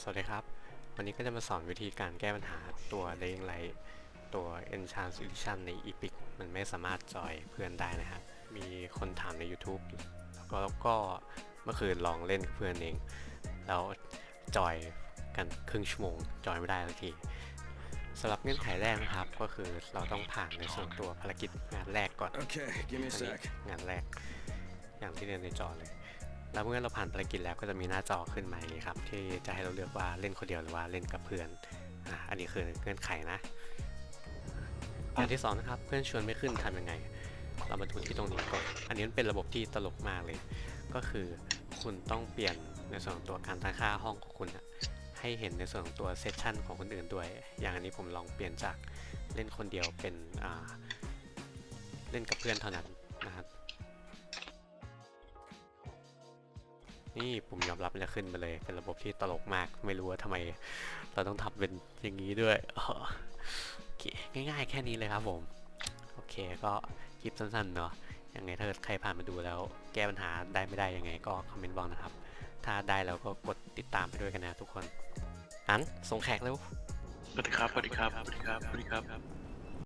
สวัสดีครับ วันนี้ก็จะมาสอนวิธีการแก้ปัญหาตัว Dying Light ตัว Enchant Edition ใน Epic มันไม่สามารถจอยเพื่อนได้นะครับ มีคนถามใน YouTube แล้วก็แล้วก็เมื่อคืนลองเล่นกับเพื่อนเอง แล้วจอยกันครึ่งชั่วโมง จอยไม่ได้สักทีสำหรับเงื่อนไขแรกนะครับ ก็คือเราต้องผ่านในส่วนตัวภารกิจงานแรกก่อน Okay, give me a อันนี้ sec. งานแรก อย่างที่เรียนในจอเลย แล้วเมื่อเราผ่านภารกิจแล้วก็จะมีหน้าจอขึ้นมาอย่างนี้ครับที่จะให้เราเลือกว่าเล่นคนเดียวหรือว่าเล่นกับเพื่อนอ่าอันนี้คือเงื่อนไขนะอย่างที่สองนะครับเพื่อนชวนไม่ขึ้นทำยังไง เรามาดูที่ตรงนี้ก่อนอันนี้มันเป็นระบบที่ตลกมากเลย ก็คือคุณต้องเปลี่ยนในส่วนของตัวการตั้งค่าห้องของคุณอะให้เห็นในส่วนของตัวเซสชันของคนอื่นด้วย อย่างอันนี้ผมลองเปลี่ยนจากเล่นคนเดียวเป็นอ่าเล่นกับเพื่อนเท่านั้นนะครับ นี่ปุ่มยอมรับมันจะขึ้นมาเลย เป็นระบบที่ตลกมาก ไม่รู้ว่าทำไมเราต้องทำเป็นอย่างนี้ด้วยอ๋อโอเคง่ายๆ แค่นี้เลยครับผม โอเคก็คลิปสั้นๆเนาะยังไงถ้าเกิดใครผ่านมาดูแล้ว แก้ปัญหาได้ไม่ได้ยังไงก็คอมเมนต์บอกนะครับ ถ้าได้แล้วก็กดติดตามไปด้วยกันนะทุกคนอันส่งแขกเร็วสวัสดีครับสวัสดีครับสวัสดีครับสวัสดีครับ